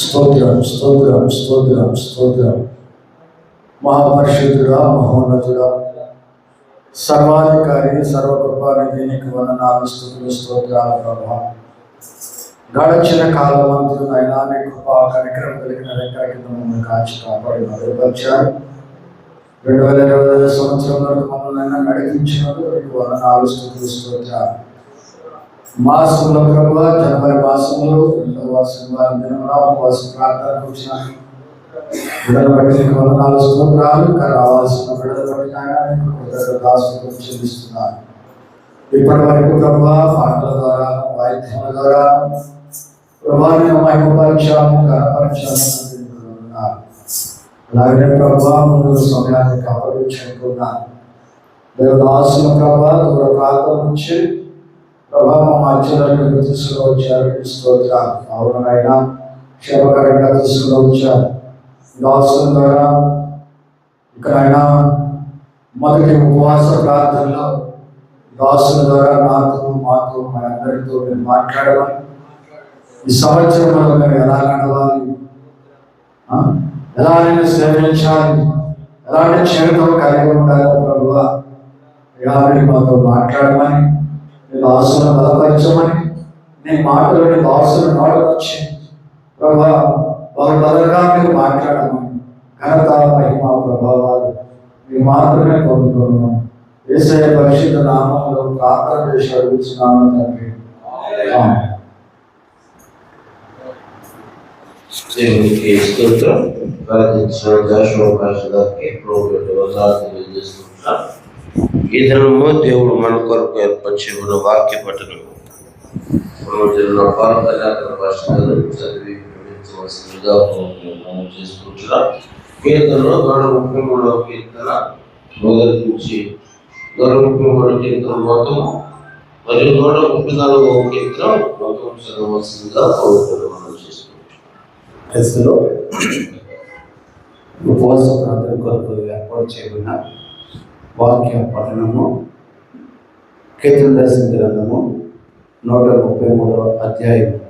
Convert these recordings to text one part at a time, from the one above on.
స్తోత్రం స్తోత్రం స్తోత్రం స్తోత్రం. మహాపరిషుద్ధుడా మహోన్నతుడా సర్వాధికారి సర్వకృపానిధి నీకు వందనాలు స్థుతులు స్తోత్రాలు ప్రభా. గడచిన కాలం అంతా అయినా నీ కృపా కలిగిన రెక్కల కింద మమ్మల్ని కాచి కాపాడి మరుగుపరిచారు రెండు వేల ఇరవై ఐదు సంవత్సరం వరకు మమ్మల్ని నడిపించినందుకు నీకు వందనాలు స్థుతులు స్తోత్రాలు. మాసంలో ప్రభు జనవరి మాసంలో రెండవ శనివారం దినమున ఉపవాస ప్రార్థనకు వచ్చిన బిడ్డల బట్టి వందనాలు స్తోత్రాలు ఇంకా రావాల్సిన బిడ్డల చెల్లిస్తున్నాను ఇప్పటి వరకు ప్రభు పాటల ద్వారా వాయిద్యాల ద్వారా ప్రభావిని మహిమపరిచాము గణపరిచాము అలాగే ప్రభా ముందు సమయాన్ని కాపాడించుకుంటున్నాను దేవదాసుల ప్రభా దూర ప్రాంతం నుంచి ప్రభావం మధ్యలో తీసుకుని వచ్చారు స్తోత్రాలు అవునైనా క్షేమకరంగా తీసుకుని వచ్చారు దాసుల ద్వారా ఇక్కడైనా మొదటి ఉపవాస ప్రార్థనలో దాసుల ద్వారా నాతో మాతో మనందరితో మేము మాట్లాడమని ఈ సంవత్సరంలో మేము ఎలా నడవాలి? ఎలా నేను సేవించాలి. ఎలాంటి క్షేమతో కలిగి ఉండాలి ప్రభు ఇలా మీరు మాతో మాట్లాడమని నీ దాసులను బలపరచమని నీ మాటలని దాసులను నోడవచ్చి ప్రభా వారు బలంగా మీరు మాట్లాడమని ఘనత మహిమ ప్రభావాలు మీ మాత్రమే పొందుతున్నాం ఏసయ పరిశుద్ధ నామంలో ప్రార్థన చేసి అడుగుతున్నాను తండ్రి. ఆమేన్. దేవునికి స్తోత్రం. ప్రార్థించిన జాషువా పాస్టర్కి ప్రోగ్రామ్ వదలాలు తెలియజేస్తున్నా. ఈ దినము దేవుడు మన కొరకు ఏర్పరిచి ఉన్న వాక్య పఠనం. చదివి వివరించవలసిందిగా మనం చేసుకుంటున్నాం. కీర్తనలో నూట ముప్పై మూడవ కీర్తన మొదటి నుంచి నూట ముప్పై మూడవ కీర్తన మొత్తం మరియు నూట ముప్పై నాలుగవ కీర్తన మొత్తం చదవలసిందిగా మనం చేసుకుంటాం ఉపవాస ప్రార్థన కొరకు ఏర్పాటు చేయబడిన వాక్య పఠనము కీర్తన దర్శన గ్రంథము నూట ముప్పై మూడవ అధ్యాయం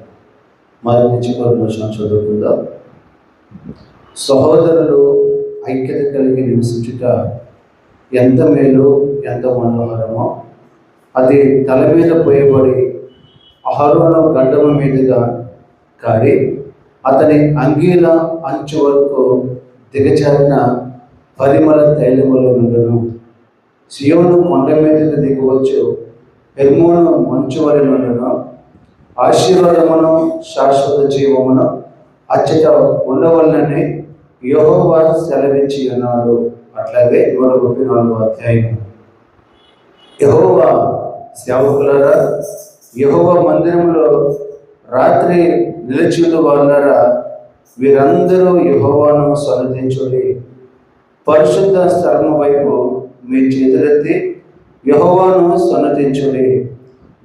మొదటి నుంచి కొన్ని వచనం చదువుకుందాం. సహోదరులు ఐక్యత కలిగి నివసించుట ఎంత మేలు ఎంత మనోహరమో. అది తల మీద పోయబడి అహరోను గడ్డమ మీదుగా కాడి అతని అంగీల అంచు వరకు దిగచారిన పరిమళ తైలములో నుండును. సియోను కొండ మీద దిగవచ్చు హెర్మోను మంచు వరి ఆశీర్వాదమును శాశ్వత జీవమును అచ్చట ఉండవలనని యోహోవా సెలవించి ఉన్నాడు అట్లాగే నూట ముప్పై నాలుగు అధ్యాయం. యహోవా సేవకులరా యహోవ మందిరంలో రాత్రి నిలిచిడు వాళ్ళరా వీరందరూ యహోవాను సన్నతించుడి పరిశుద్ధ స్థలము వైపు మీ చేతులెత్తి యెహోవాను సన్నతించుడి.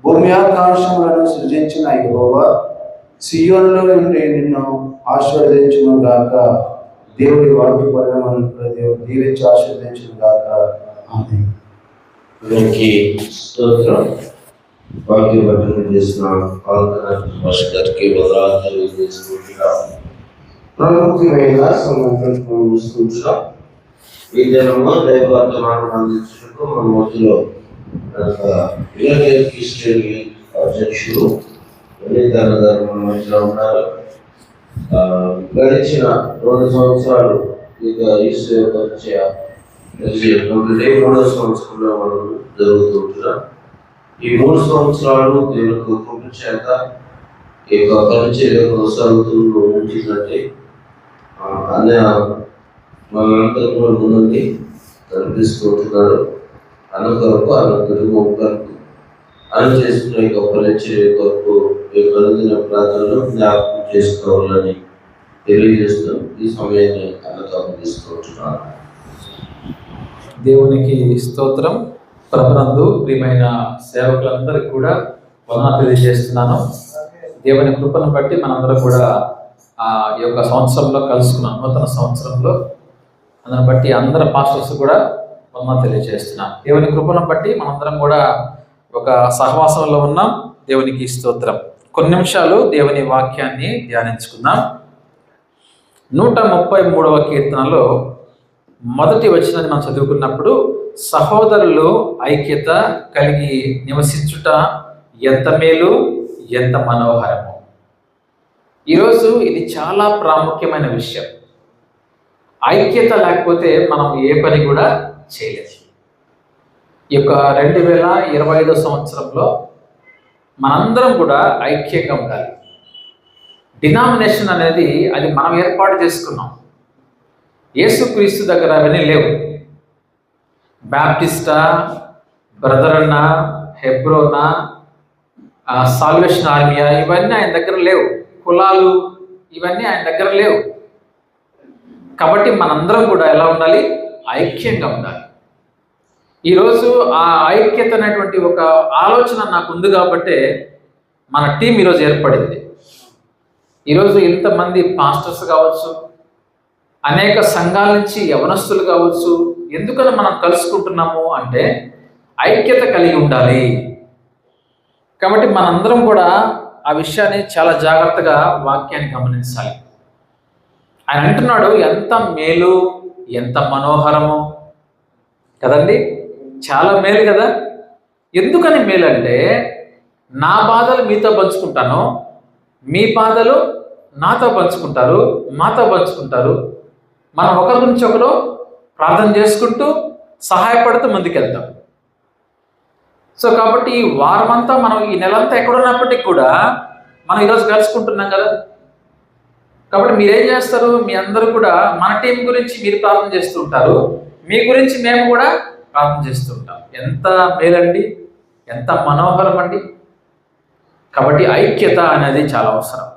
భూమి ఆకాశములను సృజించిన యెహోవా సియోనులో నుండి నిన్ను ఆశీర్వదించును గాక. దేవుడి పరిణామం దేవుడు దీవించి ఆశీర్వదించును గాక. ఆమె అందరికీ స్తోత్రం. వాక్య పఠనం చేసిన గారికి వదలాలు తెలియజేసుకుంటున్నాం. ఈ దినము దైవార్థమానం అందించడానికి మన మధ్యలో యునైటెడ్ క్రిస్టియన్ లీగ్ అధ్యక్షుడు గారు మన మధ్యలో ఉన్నారు. గడిచిన రెండు సంవత్సరాలు ఇక ఈశ్వర పరిచయ మూడో సంవత్సరంలో మనం జరుగుతుంటున్నాం ఈ మూడు సంవత్సరాలు దేవునికి కుటుంబ చేత ఈ యొక్క పరిచర్య కొనసాగుతూ ఉంటుందంటే అనే మనందరూ ముందుండి కనిపిస్తూ ఉంటున్నాడు అన్న కొరకు అన్న కుటుంబం కొరకు అని చేస్తున్న ఈ యొక్క పరిచర్య కొరకు ఈ యొక్క అనుదిన ప్రార్థనలో జ్ఞాపకం చేసుకోవాలని తెలియజేస్తూ ఈ సమయాన్ని అన్నతో తీసుకుంటున్నాను దేవునికి స్తోత్రం. ప్రభునందు ప్రియమైన సేవకులందరికీ కూడా వందన తెలియజేస్తున్నాను. దేవుని కృపను బట్టి మనందరం కూడా ఆ ఈ యొక్క సంవత్సరంలో కలుసుకున్నాం. నూతన సంవత్సరంలో అందుని బట్టి అందరు పాస్టర్స్ కూడా వందనాలు తెలియజేస్తున్నాం. దేవుని కృపను బట్టి మనందరం కూడా ఒక సహవాసంలో ఉన్నాం. దేవునికి స్తోత్రం. కొన్ని నిమిషాలు దేవుని వాక్యాన్ని ధ్యానించుకుందాం. నూట ముప్పై మూడవ కీర్తనలో మొదటి వచనాన్ని మనం చదువుకున్నప్పుడు సహోదరులు ఐక్యత కలిగి నివసించుట ఎంత మేలు ఎంత మనోహరము? ఈరోజు ఇది చాలా ప్రాముఖ్యమైన విషయం. ఐక్యత లేకపోతే మనం ఏ పని కూడా చేయలేదు ఈ యొక్క రెండు వేల ఇరవై ఐదో సంవత్సరంలో మనందరం కూడా ఐక్యంగా ఉండాలి. డినామినేషన్ అనేది అది మనం ఏర్పాటు చేసుకున్నాం. యేసుక్రీస్తు దగ్గర అవన్నీ లేవు. బ్యాప్టిస్టా బ్రదరన్నా హెబ్రోనా సాల్వేషన్ ఆర్మియా ఇవన్నీ ఆయన దగ్గర లేవు. కులాలు ఇవన్నీ ఆయన దగ్గర లేవు. కాబట్టి మనందరం కూడా ఎలా ఉండాలి? ఐక్యంగా ఉండాలి. ఈరోజు ఆ ఐక్యత అనేటువంటి ఒక ఆలోచన నాకు ఉంది కాబట్టే మన టీం ఈరోజు ఏర్పడింది. ఈరోజు ఇంతమంది పాస్టర్స్ కావచ్చు అనేక సంఘాల నుంచి యవనస్తులు కావచ్చు ఎందుకని మనం కలుసుకుంటున్నాము అంటే ఐక్యత కలిగి ఉండాలి. కాబట్టి మనందరం కూడా ఆ విషయాన్ని చాలా జాగ్రత్తగా వాక్యాన్ని గమనించాలి. ఆయన అంటున్నాడు ఎంత మేలు ఎంత మనోహరము. కదండి? చాలా మేలు కదా? ఎందుకని మేలు అంటే నా బాధలు మీతో పంచుకుంటాను మీ బాధలు నాతో పంచుకుంటారు మాతో పంచుకుంటారు. మనం ఒకరి గురించి ఒకరు ప్రార్థన చేసుకుంటూ సహాయపడుతూ ముందుకెళ్తాం. సో కాబట్టి ఈ వారం అంతా మనం ఈ నెలంతా ఎక్కడున్నప్పటికీ కూడా మనం ఈరోజు కలుసుకుంటున్నాం కదా? కాబట్టి మీరేం చేస్తారు? మీ అందరూ కూడా మన టీం గురించి మీరు ప్రార్థన చేస్తూ ఉంటారు. మీ గురించి మేము కూడా ప్రార్థన చేస్తూ ఉంటాం. ఎంత మేలండి? ఎంత మనోహరం అండి. కాబట్టి ఐక్యత అనేది చాలా అవసరం.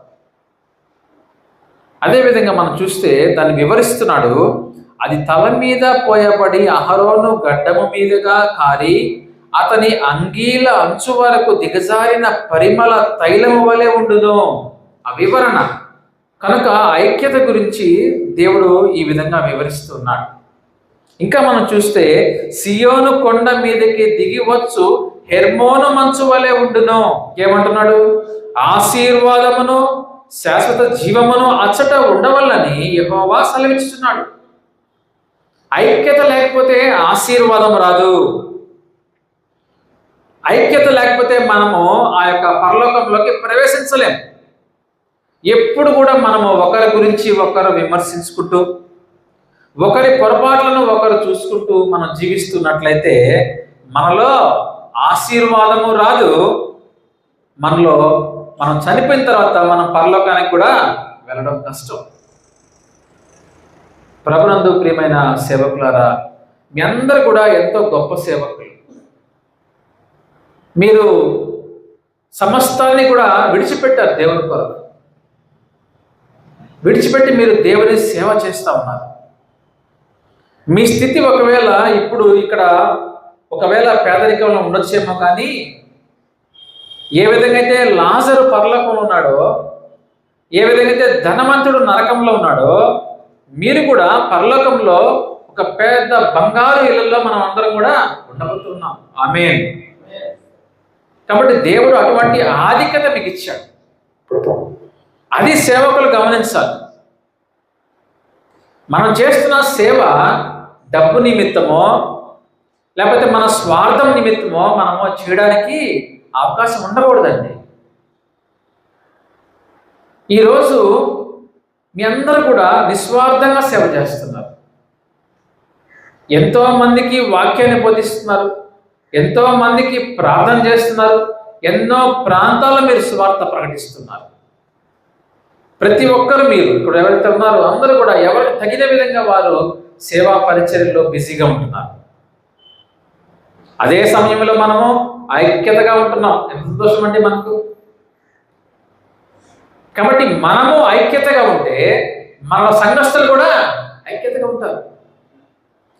అదేవిధంగా మనం చూస్తే దాన్ని వివరిస్తున్నాడు. అది తల మీద పోయబడి అహరోను గడ్డము మీదుగా కారి అతని అంగీల అంచు వరకు దిగజారిన పరిమళ తైలము వలె ఉండును. ఆ వివరణ. కనుక ఐక్యత గురించి దేవుడు ఈ విధంగా వివరిస్తున్నాడు. ఇంకా మనం చూస్తే సియోను కొండ మీదకి దిగి వచ్చు హెర్మోను మంచు వలె ఉండును. ఏమంటున్నాడు? ఆశీర్వాదమును శాశ్వత జీవమును అచ్చట ఉండవల్లని యహోవా సెలవిస్తున్నాడు ఐక్యత లేకపోతే ఆశీర్వాదం రాదు. ఐక్యత లేకపోతే మనము ఆ యొక్క పరలోకంలోకి ప్రవేశించలేము. ఎప్పుడు కూడా మనము ఒకరి గురించి ఒకరు విమర్శించుకుంటూ ఒకరి పొరపాట్లను ఒకరు చూసుకుంటూ మనం జీవిస్తున్నట్లయితే మనలో ఆశీర్వాదము రాదు. మనలో మనం చనిపోయిన తర్వాత మనం పరలోకానికి కూడా వెళ్ళడం కష్టం. ప్రభునందు ప్రియమైన సేవకులారా మీ అందరు కూడా ఎంతో గొప్ప సేవకులు. మీరు సమస్తాన్ని కూడా విడిచిపెట్టారు దేవుని కొరకు. విడిచిపెట్టి మీరు దేవుని సేవ చేస్తూ ఉన్నారు. మీ స్థితి ఒకవేళ ఇప్పుడు ఇక్కడ ఒకవేళ పేదరికంలో ఉండొచ్చేమో కానీ ఏ విధంగా అయితే లాజరు పరలోకంలో ఉన్నాడో ఏ విధంగా అయితే ధనవంతుడు నరకంలో ఉన్నాడో మీరు కూడా పరలోకంలో ఒక పెద్ద బంగారు ఇళ్ళలో మనం అందరం కూడా ఉండబోతున్నాం. ఆమె కాబట్టి దేవుడు అటువంటి ఆధిక్యత మీకు ఇచ్చాడు అది సేవకులు గమనించాలి. మనం చేస్తున్న సేవ డబ్బు నిమిత్తమో లేకపోతే మన స్వార్థం నిమిత్తమో మనము చేయడానికి అవకాశం ఉండకూడదండి. ఈరోజు మీ అందరూ కూడా నిస్వార్థంగా సేవ చేస్తున్నారు. ఎంతో మందికి వాక్యాన్ని బోధిస్తున్నారు. ఎంతో మందికి ప్రార్థన చేస్తున్నారు. ఎన్నో ప్రాంతాల్లో మీరు స్వార్థ ప్రకటిస్తున్నారు. ప్రతి ఒక్కరు మీరు ఇప్పుడు ఎవరైతే ఉన్నారో అందరూ కూడా ఎవరికి తగిన విధంగా వారు సేవా పరిచర్యలో బిజీగా ఉంటున్నారు. అదే సమయంలో మనము ఐక్యతగా ఉంటున్నాం. ఎంత సంతోషం అండి మనకు? కాబట్టి మనము ఐక్యతగా ఉంటే మన సంఘస్థులు కూడా ఐక్యతగా ఉంటారు.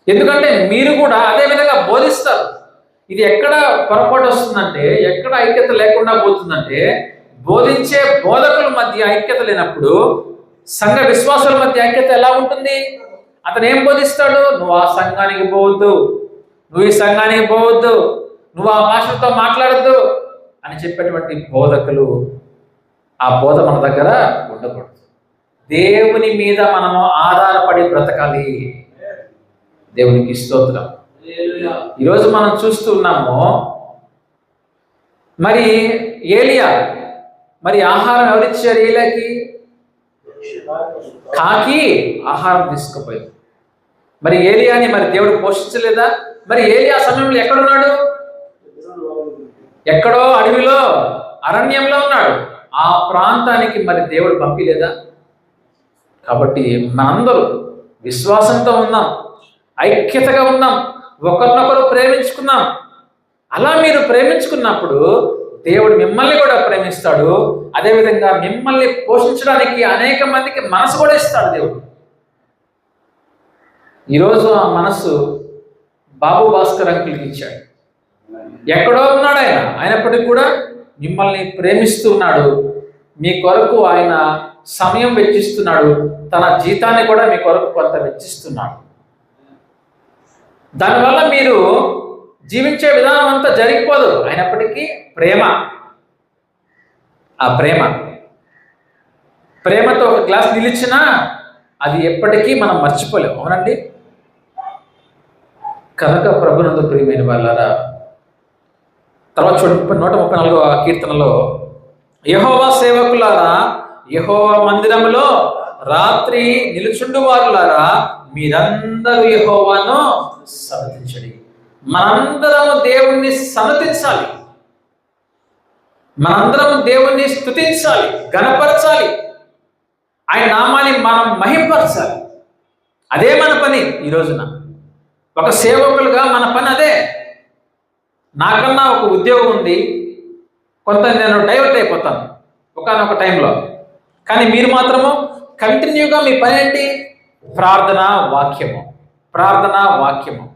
ఎందుకంటే మీరు కూడా అదే విధంగా బోధిస్తారు. ఇది ఎక్కడ పొరపాటు వస్తుందంటే ఎక్కడ ఐక్యత లేకుండా పోతుందంటే బోధించే బోధకుల మధ్య ఐక్యత లేనప్పుడు సంఘ విశ్వాసుల మధ్య ఐక్యత ఎలా ఉంటుంది? అతను ఏం బోధిస్తాడు? నువ్వు ఆ సంఘానికి పోవద్దు. నువ్వు ఈ సంఘానికి పోవద్దు. నువ్వు ఆ భాషతో మాట్లాడద్దు. అని చెప్పేటువంటి బోధకులు ఆ బోధ మన దగ్గర ఉండకూడదు. దేవుని మీద మనము ఆధారపడి బ్రతకాలి. దేవునికి స్తోత్రం. ఈరోజు మనం చూస్తున్నాము మరి ఏలియా మరి ఆహారం ఎవరిచ్చారు ఏలియాకి కాకి ఆహారం తీసుకుపోయింది. మరి ఏలియాని మరి దేవుడు పోషించలేదా? మరి ఏలియా సమయంలో ఎక్కడున్నాడు? ఎక్కడో అడవిలో అరణ్యంలో ఉన్నాడు. ఆ ప్రాంతానికి మరి దేవుడు పంపిలేదా? కాబట్టి మనందరూ విశ్వాసంతో ఉన్నాం ఐక్యతగా ఉన్నాం ఒకరినొకరు ప్రేమించుకున్నాం. అలా మీరు ప్రేమించుకున్నప్పుడు దేవుడు మిమ్మల్ని కూడా ప్రేమిస్తాడు. అదేవిధంగా మిమ్మల్ని పోషించడానికి అనేక మందికి మనసు కూడా ఇస్తాడు దేవుడు. ఈరోజు ఆ మనసు బాబు భాస్కర్ అంకుల్కి ఇచ్చాడు. ఎక్కడో ఉన్నాడు ఆయన. అయినప్పటికీ కూడా మిమ్మల్ని ప్రేమిస్తున్నాడు. మీ కొరకు ఆయన సమయం వెచ్చిస్తున్నాడు. తన జీతాన్ని కూడా మీ కొరకు కొంత వెచ్చిస్తున్నాడు. దానివల్ల మీరు జీవించే విధానం అంతా జరిగిపోదు. అయినప్పటికీ ప్రేమ. ఆ ప్రేమ. ప్రేమతో ఒక గ్లాస్ నిలిచినా అది ఎప్పటికీ మనం మర్చిపోలేము అవునండి? కనుక ప్రభునందు ప్రియమైన వాళ్ళారా తర్వాత చూడండి నూట ముప్పై నాలుగవ కీర్తనలో యహోవా సేవకులారా యహోవా మందిరములో రాత్రి నిలుచుండు వారులారా మీరందరూ యహోవాను సన్నతించడి మనందరము దేవుణ్ణి సన్నతించాలి మనందరం దేవుణ్ణి స్థుతించాలి గణపరచాలి. ఆయన నామాన్ని మనం మహింపరచాలి. అదే మన పని ఈ రోజున. ఒక సేవకులుగా మన పని అదే. నాకన్నా ఒక ఉద్యోగం ఉంది కొంత నేను డైవర్ట్ అయిపోతాను ఒకనొక టైంలో. కానీ మీరు మాత్రము కంటిన్యూగా మీ పని ఏంటి? ప్రార్థన వాక్యము. ప్రార్థన వాక్యము.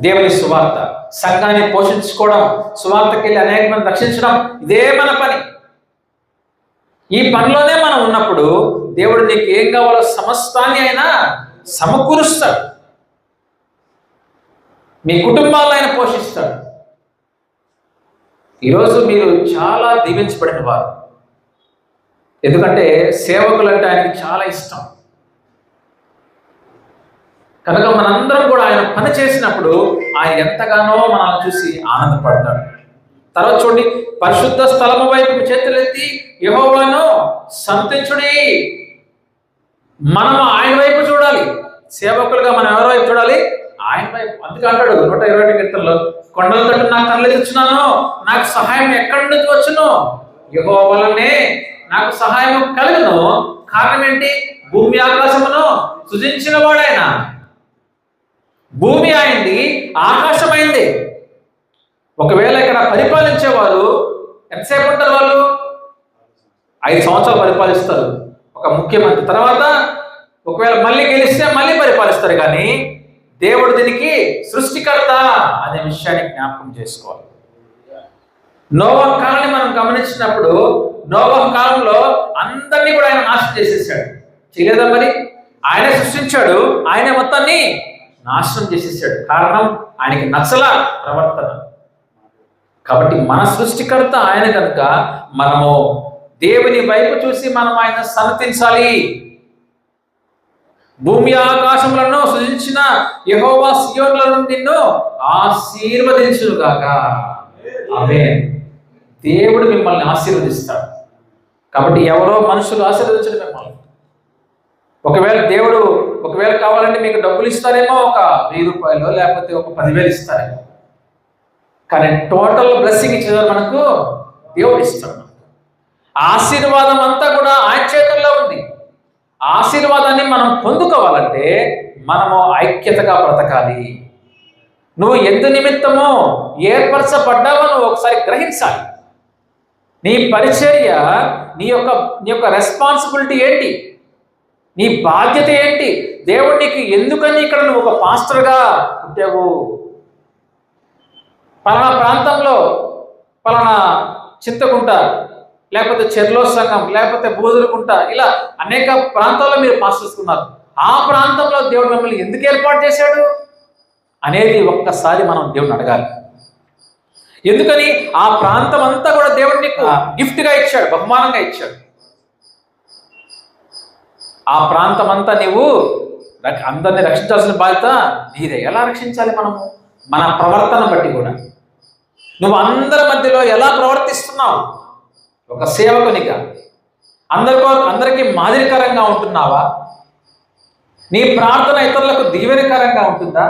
దేవుని సువార్త. సంఘాన్ని పోషించుకోవడం సువార్తకి వెళ్ళి అనేక మంది రక్షించడం ఇదే మన పని. ఈ పనిలోనే మనం ఉన్నప్పుడు దేవుడు నీకు ఏం కావాలో సమస్తాన్ని అయినా సమకూరుస్తాడు. మీ కుటుంబాలను ఆయన పోషిస్తాడు. ఈరోజు మీరు చాలా దీవించబడిన వారు. ఎందుకంటే సేవకులు అంటే ఆయనకి చాలా ఇష్టం. కనుక మనందరం కూడా ఆయన పని చేసినప్పుడు ఆయన ఎంతగానో మనల్ని చూసి ఆనందపడతాడు. తర్వాత చూడండి పరిశుద్ధ స్థలము వైపు చేతులెత్తి యహోవాను సంతించుడి. మనం ఆయన వైపు చూడాలి. సేవకులుగా మనం ఎవరి వైపు చూడాలి? ఆయన వైపు. అందుకే అంటాడు నూట ఇరవై ఒకటి కీర్తనలో కొండల తట్టు నాకు కళ్ళు తెచ్చున్నాను నాకు సహాయం ఎక్కడి నుంచి వచ్చును? యహో వలనే నాకు సహాయం కలుగును. కారణం ఏంటి? భూమి ఆకాశమును సృజించిన వాడైనా. భూమి అయింది ఆకాశం అయింది ఒకవేళ ఇక్కడ పరిపాలించేవారు ఎంతసేపు ఉంటారు వాళ్ళు? ఐదు సంవత్సరాలు పరిపాలిస్తారు. ఒక ముఖ్యమంత్రి తర్వాత ఒకవేళ మళ్ళీ గెలిస్తే మళ్ళీ పరిపాలిస్తారు. కానీ దేవుడు దీనికి సృష్టికర్త అనే విషయాన్ని జ్ఞాపకం చేసుకోవాలి. నోవహ కాలాన్ని మనం గమనించినప్పుడు నోవహ కాలంలో అందరినీ కూడా ఆయన నాశనం చేసేసాడు. చేయలేదా మరి? ఆయన సృష్టించాడు. ఆయన మొత్తాన్ని నాశనం చేసేసాడు. కారణం ఆయనకి నచ్చల ప్రవర్తన. కాబట్టి మన సృష్టికర్త ఆయన కనుక మనము దేవుని వైపు చూసి మనం ఆయన సన్నతించాలి. భూమి ఆకాశములను సృజించిన యహోవా సియోన్లను నిన్ను ఆశీర్వదించుగాక అవే దేవుడు మిమ్మల్ని ఆశీర్వదిస్తాడు. కాబట్టి ఎవరో మనుషులు ఆశీర్వదించడం మిమ్మల్ని ఒకవేళ దేవుడు ఒకవేళ కావాలంటే మీకు డబ్బులు ఇస్తారేమో ఒక వెయ్యి రూపాయలు లేకపోతే ఒక పదివేలు ఇస్తారేమో. కానీ టోటల్ బ్లెస్సింగ్ ఇచ్చేదారు మనకు దేవుడు ఇస్తాడు మనకు. ఆశీర్వాదం అంతా కూడా ఆయన చేతుల్లో ఉంది. ఆశీర్వాదాన్ని మనం పొందుకోవాలంటే మనము ఐక్యతగా బ్రతకాలి. నువ్వు ఎందు నిమిత్తమో ఏర్పరచబడ్డావో నువ్వు ఒకసారి గ్రహించాలి. నీ పరిచర్య నీ యొక్క నీ యొక్క రెస్పాన్సిబిలిటీ ఏంటి? నీ బాధ్యత ఏంటి? దేవుడు నీకు ఎందుకని ఇక్కడ నువ్వు ఒక పాస్టర్గా పుట్టావు? పలానా ప్రాంతంలో పలానా చింతకుంట లేకపోతే చెర్లో సంఘం లేకపోతే బూదురుకుంట ఇలా అనేక ప్రాంతాల్లో మీరు పాస్టర్స్ ఉన్నారు. ఆ ప్రాంతంలో దేవుడు మిమ్మల్ని ఎందుకు ఏర్పాటు చేశాడు? అనేది ఒక్కసారి మనం దేవుడిని అడగాలి. ఎందుకని? ఆ ప్రాంతం అంతా కూడా దేవుడు నీకు గిఫ్ట్గా ఇచ్చాడు బహుమానంగా ఇచ్చాడు. ఆ ప్రాంతం అంతా నీవు అందరినీ అందరిని రక్షించాల్సిన బాధ్యత నీదే ఎలా రక్షించాలి మనము? మన ప్రవర్తన బట్టి కూడా. నువ్వు అందరి మధ్యలో ఎలా ప్రవర్తిస్తున్నావు? ఒక సేవకునిగా. అందరికో అందరికీ మాదిరికరంగా ఉంటున్నావా? నీ ప్రార్థన ఇతరులకు దీవెనకరంగా ఉంటుందా?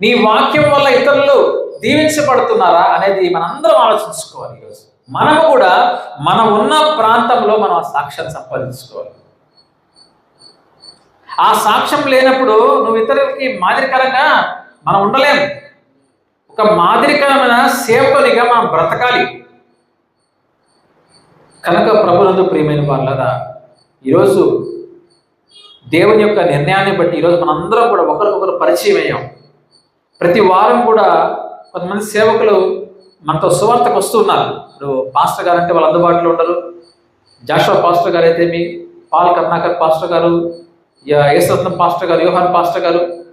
నీ వాక్యం వల్ల ఇతరులు దీవించబడుతున్నారా అనేది మనందరం ఆలోచించుకోవాలి ఈరోజు. మనము కూడా మనం ఉన్న ప్రాంతంలో మనం ఆ సాక్ష్యాన్ని సంపాదించుకోవాలి. ఆ సాక్ష్యం లేనప్పుడు నువ్వు ఇతరులకి మాదిరికరంగా మనం ఉండలేము ఒక మాదిరికరమైన సేవకునిగా మనం బ్రతకాలి. కనుక ప్రభునందు ప్రియమైన వాళ్ళదా ఈరోజు దేవుని యొక్క నిర్ణయాన్ని బట్టి ఈరోజు మనందరం కూడా ఒకరికొకరు పరిచయం అయ్యాం. ప్రతి వారం కూడా కొంతమంది సేవకులు మనతో సువార్తకు వస్తున్నారు ఇప్పుడు పాస్టర్ గారు అంటే వాళ్ళు అందుబాటులో ఉండరు. జాషువా పాస్టర్ గారు అయితే మీ పాల్ కర్ణాకర్ పాస్టర్ గారు యేసరత్నం పాస్టర్ గారు యోహాన్ పాస్టర్ గారు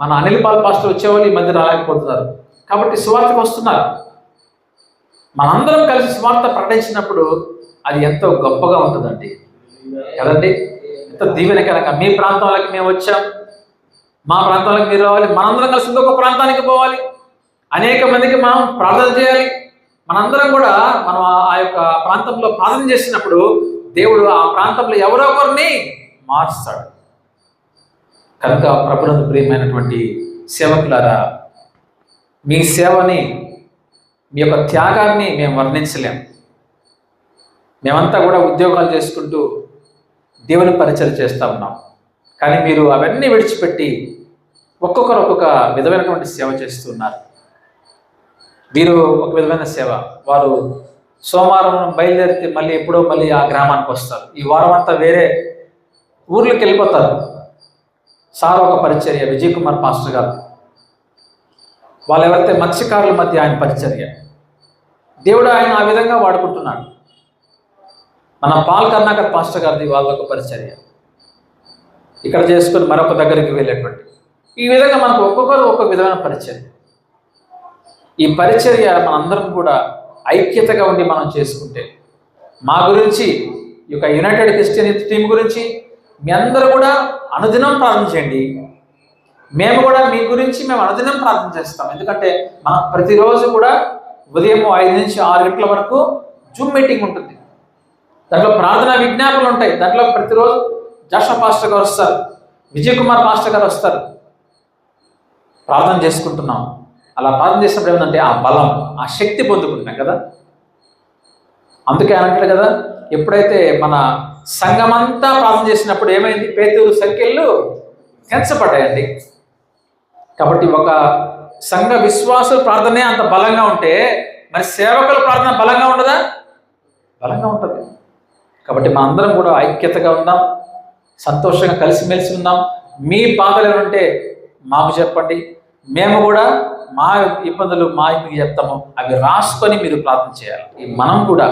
మన అనిల్ పాల్ పాస్టర్ వచ్చేవాళ్ళు ఈ మధ్య రాలేకపోతున్నారు. కాబట్టి సువార్తకు వస్తున్నారు. మనందరం కలిసి సువార్త ప్రకటించినప్పుడు అది ఎంతో గొప్పగా ఉంటుందండి. కదండి? ఎంత దీవెనకరంగా. మీ ప్రాంతాలకు మేము వచ్చాం. మా ప్రాంతాలకు మీరు రావాలి. మనందరం కలిసి ఇంకొక ప్రాంతానికి పోవాలి. అనేక మందికి మనం ప్రార్థన చేయాలి. మనందరం కూడా మనం ఆ- ఆ యొక్క ప్రాంతంలో ప్రార్థన చేసినప్పుడు దేవుడు ఆ ప్రాంతంలో ఎవరో ఒకరిని మారుస్తాడు కనుక ప్రభునందు ప్రియమైనటువంటి సేవకులారా మీ సేవని మీ యొక్క త్యాగాన్ని మేము వర్ణించలేం. మేమంతా కూడా ఉద్యోగాలు చేసుకుంటూ దేవుని పరిచయం చేస్తూ ఉన్నాం. కానీ మీరు అవన్నీ విడిచిపెట్టి ఒక్కొక్కరు ఒక్కొక్క విధమైనటువంటి సేవ చేస్తున్నారు వీరు ఒక విధమైన సేవ. వారు సోమవారం బయలుదేరితే మళ్ళీ ఎప్పుడో మళ్ళీ ఆ గ్రామానికి వస్తారు. ఈ వారం అంతా వేరే ఊర్లోకి వెళ్ళిపోతారు. సార్ ఒక పరిచర్య విజయ్ కుమార్ పాస్టర్ గారు. వాళ్ళు ఎవరైతే మత్స్యకారుల మధ్య ఆయన పరిచర్య. దేవుడు ఆయన ఆ విధంగా వాడుకుంటున్నాడు. మన పాల్ కర్ణాకర్ పాస్టర్ గారిది వాళ్ళొక పరిచర్య. ఇక్కడ చేసుకుని మరొక దగ్గరికి వెళ్ళేటువంటి. ఈ విధంగా మనకు ఒక్కొక్కరు ఒక్కొక్క విధమైన పరిచర్య. ఈ పరిచర్య మనందరం కూడా ఐక్యతగా ఉండి మనం చేసుకుంటే మా గురించి ఈ యొక్క యునైటెడ్ క్రిస్టియన్ టీం గురించి మీ అందరూ కూడా అనుదినం చేయండి. మేము కూడా మీ గురించి మేము అనుదినం ప్రార్థన చేస్తాం. ఎందుకంటే మనం ప్రతిరోజు కూడా ఉదయం ఐదు నుంచి ఆరు గంటల వరకు జూమ్ మీటింగ్ ఉంటుంది. దాంట్లో ప్రార్థనా విజ్ఞాపనలు ఉంటాయి. దాంట్లో ప్రతిరోజు జాషా పాస్టర్ గారు వస్తారు. విజయ్ కుమార్ మాస్టర్ గారు వస్తారు. ప్రార్థన చేసుకుంటున్నాం. అలా ప్రార్థన చేసినప్పుడు ఏంటంటే ఆ బలం ఆ శక్తి పొందుకుంటున్నాం కదా. అందుకే అని కదా ఎప్పుడైతే మన సంఘమంతా ప్రార్థన చేసినప్పుడు ఏమైంది? పేదూరు సంఖ్యలు తెంచబడ్డాయండి కాబట్టి ఒక సంఘ విశ్వాసుల ప్రార్థనే అంత బలంగా ఉంటే మరి సేవకుల ప్రార్థన బలంగా ఉండదా? బలంగా ఉంటుంది. కాబట్టి మా అందరం కూడా ఐక్యతగా ఉందాం సంతోషంగా కలిసిమెలిసి ఉందాం. మీ బాధలు ఏమంటే మాకు చెప్పండి. మేము కూడా మా ఇబ్బందులు మా మీకు చెప్తాము. అవి రాసుకొని మీరు ప్రార్థన చేయాలి. మనం కూడా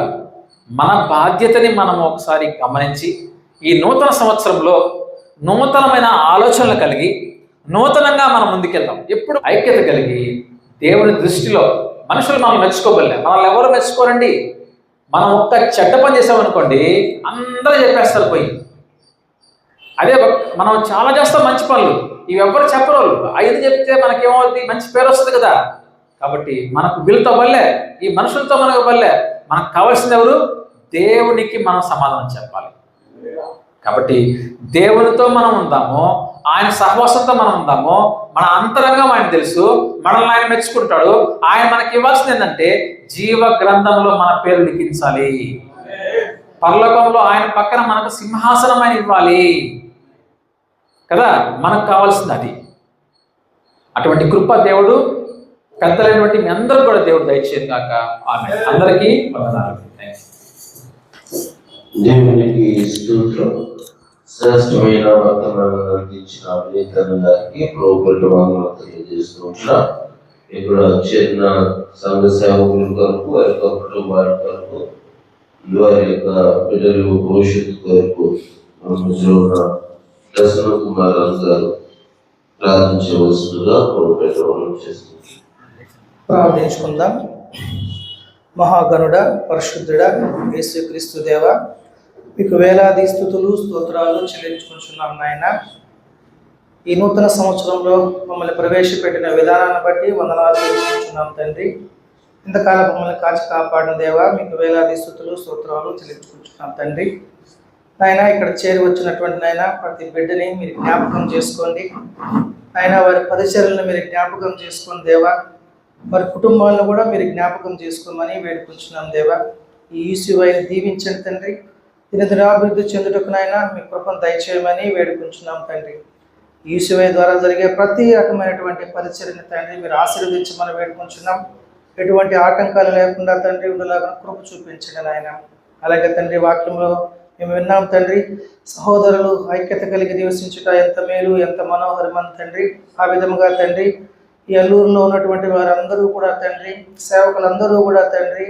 మన బాధ్యతని మనం ఒకసారి గమనించి ఈ నూతన సంవత్సరంలో నూతనమైన ఆలోచనలు కలిగి నూతనంగా మనం ముందుకెళ్దాం. ఎప్పుడు ఐక్యత కలిగి దేవుని దృష్టిలో మనుషులు మనం మెచ్చుకోగలే మనల్ని ఎవరు మెచ్చుకోరండి? మనం ఒక్క చెడ్డ పని చేసామనుకోండి అందరూ చెప్పేస్తారు పోయి. అదే మనం చాలా చేస్తాం మంచి పనులు. ఇవి ఎవరు చెప్పరు వాళ్ళు. ఐదు చెప్తే మనకేమవుతుంది మంచి పేరు వస్తుంది కదా. కాబట్టి మనకు వీళ్ళతో వల్లే ఈ మనుషులతో మనకు వల్లే మనకు కావాల్సింది ఎవరు? దేవునికి మనం సమాధానం చెప్పాలి. కాబట్టి దేవునితో మనం ఉందాము ఆయన సహవాసంతో మనం ఉందాము మన అంతరంగం ఆయన తెలుసు మనల్ని ఆయన మెచ్చుకుంటాడు. ఆయన మనకి ఇవ్వాల్సింది ఏంటంటే జీవ గ్రంథంలో మన పేరు లిఖించాలి. పరలోకంలో ఆయన పక్కన మనకు సింహాసనం ఆయన ఇవ్వాలి. కదా? మనకు కావాల్సింది అది. అటువంటి కృప దేవుడు పెద్దలైనటువంటి మీ అందరూ కూడా దేవుడు దయచేది కాక ఆమె అందరికీ వందనాలు. దేవునికి స్తోత్రం. శ్రేష్టమైన వర్తమానం అందించిన అభినేతలు గారికి ప్రోపల్ట్ వందలు తెలియజేస్తూ ఇప్పుడు ఇక్కడ సంఘ సేవకుల కొరకు వారి యొక్క కుటుంబాల కొరకు వారి యొక్క పిల్లలు భవిష్యత్తు కొరకు మన మధ్యలో ఉన్న గారు ప్రార్థించవలసిందిగా ప్రభుత్వం చేస్తున్నారు ప్రార్థించుకుందాం. మహాగణుడ పరిశుద్ధుడ యేసుక్రీస్తు దేవ మీకు వేలాది స్థుతులు స్తోత్రాలు చెల్లించుకుంటున్నాం నాయన. ఈ నూతన సంవత్సరంలో మమ్మల్ని ప్రవేశపెట్టిన విధానాన్ని బట్టి వందనాలు చెల్లించుకుంటున్నాం తండ్రి. ఇంతకాలం మమ్మల్ని కాచి కాపాడిన దేవా మీకు వేలాది స్థుతులు స్తోత్రాలు చెల్లించుకుంటున్నాం తండ్రి. నాయన ఇక్కడ చేరి వచ్చినటువంటి నాయన ప్రతి బిడ్డని మీరు జ్ఞాపకం చేసుకోండి. ఆయన వారి పరిచర్లను మీరు జ్ఞాపకం చేసుకుని దేవా. వారి కుటుంబాలను కూడా మీరు జ్ఞాపకం చేసుకోమని వేడుకుంటున్నాం దేవా. ఈ ఈశ్వైని దీవించండి తండ్రి. దినదినాభివృద్ధి చెందుటకు మీ కృపను దయచేయమని వేడుకుంటున్నాం తండ్రి. ఈశ్వై ద్వారా జరిగే ప్రతి రకమైనటువంటి పరిచర్ని తండ్రి మీరు ఆశీర్వదించమని వేడుకుంటున్నాం. ఎటువంటి ఆటంకాలు లేకుండా తండ్రి ఉండలాగా కృప చూపించండి నాయన. అలాగే తండ్రి వాక్యంలో మేము విన్నాం తండ్రి సహోదరులు ఐక్యత కలిగి నివసించుట ఎంత మేలు ఎంత మనోహరమని తండ్రి. ఆ విధముగా తండ్రి ఈ అల్లూరులో ఉన్నటువంటి వారందరూ కూడా తండ్రి సేవకులందరూ కూడా తండ్రి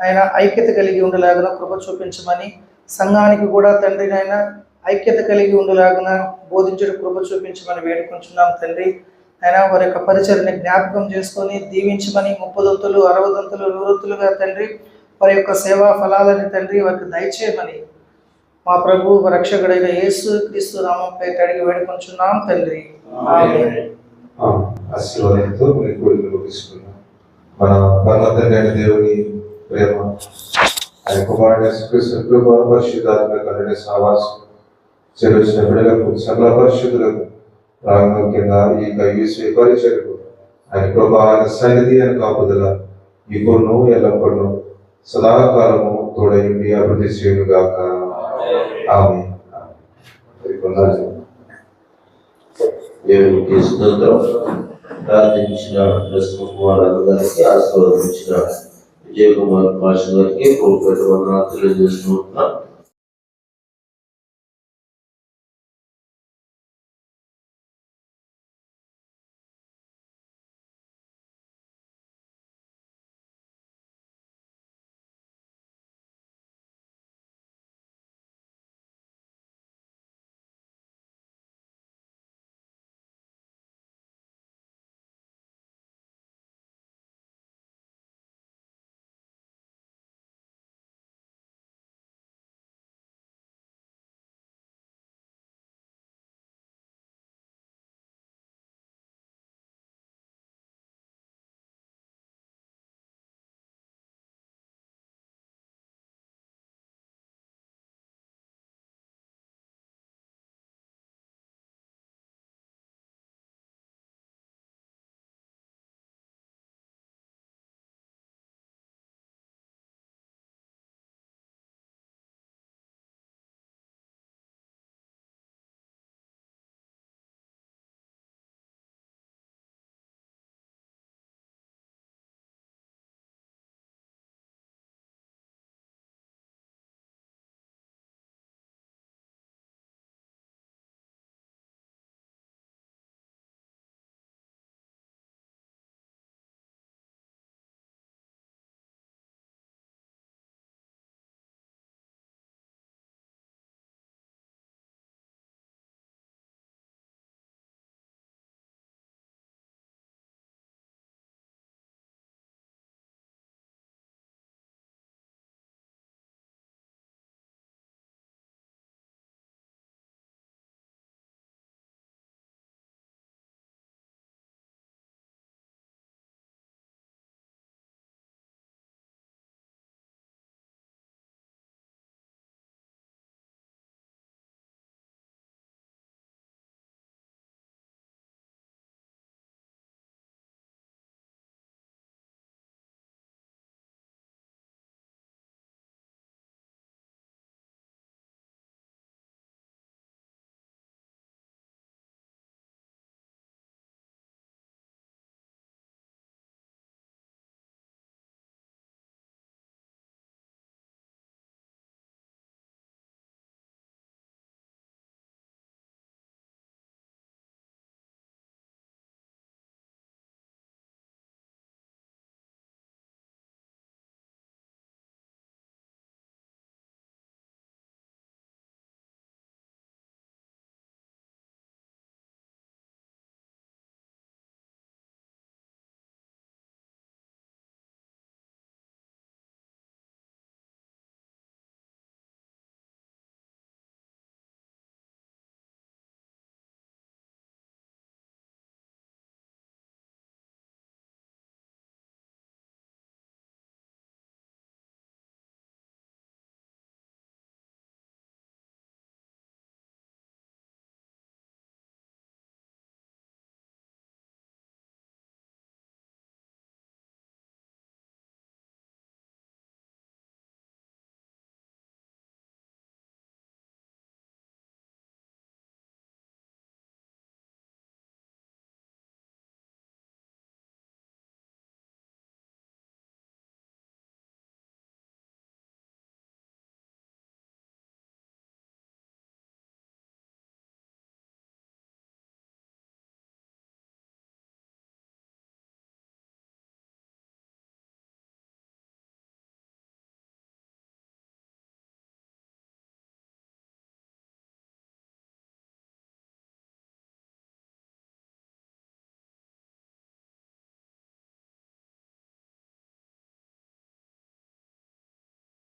ఆయన ఐక్యత కలిగి ఉండలాగున కృప చూపించమని సంఘానికి కూడా తండ్రి నాయన ఐక్యత కలిగి ఉండలాగున బోధించడం కృప చూపించమని వేడుకుంటున్నాం తండ్రి. ఆయన వారి యొక్క పరిచయని జ్ఞాపకం చేసుకొని దీవించమని ముప్పదంతులు అరవదంతులు నూరొత్తులుగా తండ్రి వారి యొక్క సేవా ఫలాలని తండ్రి వారికి దయచేయమని మా ప్రభు రక్షకుడైన యేసు క్రీస్తు నామంపై అడిగి వేడుకుంటున్నాం తండ్రి. ఆమేన్. ఆశీర్వాదంతో మన కోరికలు ముగిస్తున్నాం మన పరమ తండ్రి అయిన దేవుని ప్రేమ ఆయన కుమారుడు యేసుక్రీస్తు కృప పరిశుద్ధాత్మ సావాసం సకల పరిశుద్ధులకు ఈ కయ్యూసి పరిచయకు ఆయన కృప ఆయన సన్నిధి అని కాపుదల ఇప్పుడు ఎల్లప్పుడూ సదాకాలము తోడయుండి అభివృద్ధి చేయుగాక ఆమె దేవునికి స్తోత్రం ప్రార్థించిన ప్రశ్న ఆశీర్వదించిన విజయ్ కుమార్ మాస్టర్ గారికి కోల్పేట వందనాలు తెలియజేస్తున్నాం